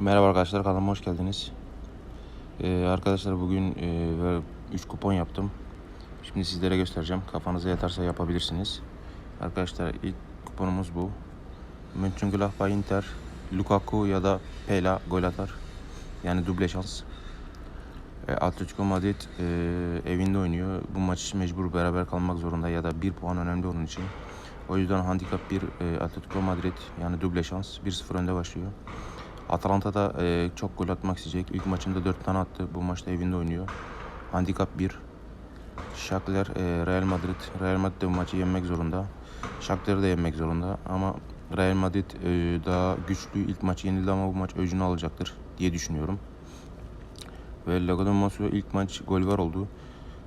Merhaba arkadaşlar kanalıma hoş geldiniz. Ee, arkadaşlar bugün e, 3 kupon yaptım. Şimdi sizlere göstereceğim. Kafanıza yatarsa yapabilirsiniz. Arkadaşlar ilk kuponumuz bu. Mönchengladbach Inter, Lukaku ya da Pela gol atar. Yani duble şans. E, Atletico Madrid e, evinde oynuyor. Bu maç mecbur beraber kalmak zorunda ya da bir puan önemli onun için. O yüzden handikap 1 e, Atletico Madrid yani duble şans 1-0 önde başlıyor. Atalanta da e, çok gol atmak isteyecek. İlk maçında 4 tane attı. Bu maçta evinde oynuyor. Handikap 1. Shakhtar e, Real Madrid. Real Madrid de bu maçı yenmek zorunda. Shakhtar'ı da yenmek zorunda. Ama Real Madrid e, daha güçlü. İlk maç yenildi ama bu maç öcünü alacaktır diye düşünüyorum. Ve Lokomotiv Moskova ilk maç gol var oldu.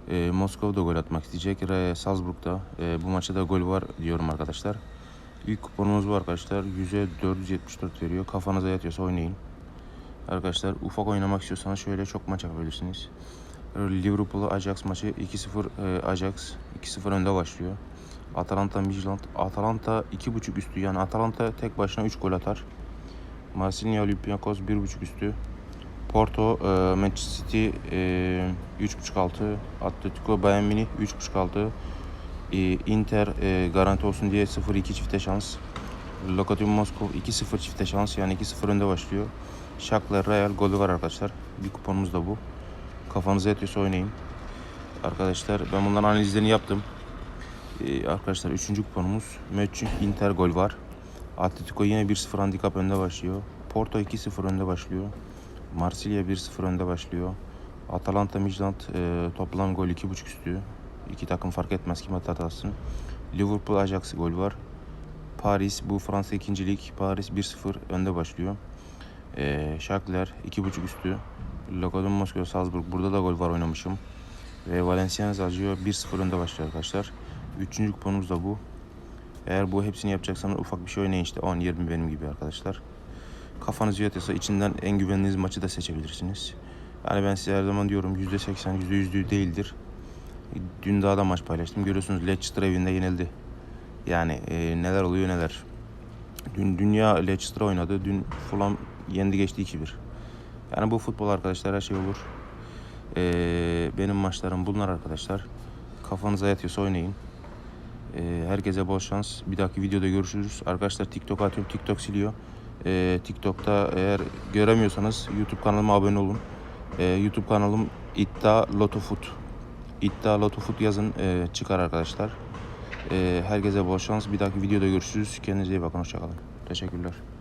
E, Moskova da gol atmak isteyecek. Re Salzburg'da e, bu maçta da gol var diyorum arkadaşlar. İlk kuponumuz bu arkadaşlar. 100'e 474 veriyor. Kafanıza yatıyorsa oynayın. Arkadaşlar ufak oynamak istiyorsanız şöyle çok maç yapabilirsiniz. Liverpool Ajax maçı 2-0 e, Ajax 2-0 önde başlıyor. Atalanta Midland Atalanta 2.5 üstü yani Atalanta tek başına 3 gol atar. Marsilya Olympiakos 1.5 üstü. Porto e, Manchester City e, 3.5 altı. Atletico Bayern Münih 3.5 altı. E, Inter e, garanti olsun diye 0-2 çifte şans. Lokomotiv Moskova 2-0 çifte şans yani 2-0 önde başlıyor. Shakhtar Real golü var arkadaşlar. Bir kuponumuz da bu. Kafanıza yatıyorsa oynayın. Arkadaşlar ben bunların analizlerini yaptım. Ee, arkadaşlar 3. kuponumuz Mötçün Inter gol var. Atletico yine 1-0 handikap önde başlıyor. Porto 2-0 önde başlıyor. Marsilya 1-0 önde başlıyor. Atalanta Midland e, toplam gol 2.5 üstü. İki takım fark etmez kim atar atsın. Liverpool Ajax gol var. Paris bu Fransa 2. lig. Paris 1-0 önde başlıyor. Ee, Shakhtar 2.5 üstü. Lokomotiv Moskova Salzburg burada da gol var oynamışım. Ve Valenciennes Lazio 1-0 önde başlıyor arkadaşlar. Üçüncü kuponumuz da bu. Eğer bu hepsini yapacaksanız ufak bir şey oynayın işte 10-20 benim gibi arkadaşlar. Kafanız yatıyorsa içinden en güvendiğiniz maçı da seçebilirsiniz. Yani ben size her zaman diyorum %80 %100 değildir. Dün daha da maç paylaştım. Görüyorsunuz Leicester evinde yenildi. Yani e, neler oluyor neler. Dün dünya Leicester oynadı. Dün Fulham yendi geçti 2-1. Yani bu futbol arkadaşlar her şey olur. E, benim maçlarım bunlar arkadaşlar. Kafanıza yatıyorsa oynayın. E, herkese bol şans. Bir dahaki videoda görüşürüz. Arkadaşlar TikTok atıyorum. TikTok siliyor. E, TikTok'ta eğer göremiyorsanız YouTube kanalıma abone olun. E, YouTube kanalım İddia Loto Foot. İddia Loto Foot yazın e, çıkar arkadaşlar. E, herkese bol şans. Bir dahaki videoda görüşürüz. Kendinize iyi bakın. Hoşçakalın. Teşekkürler.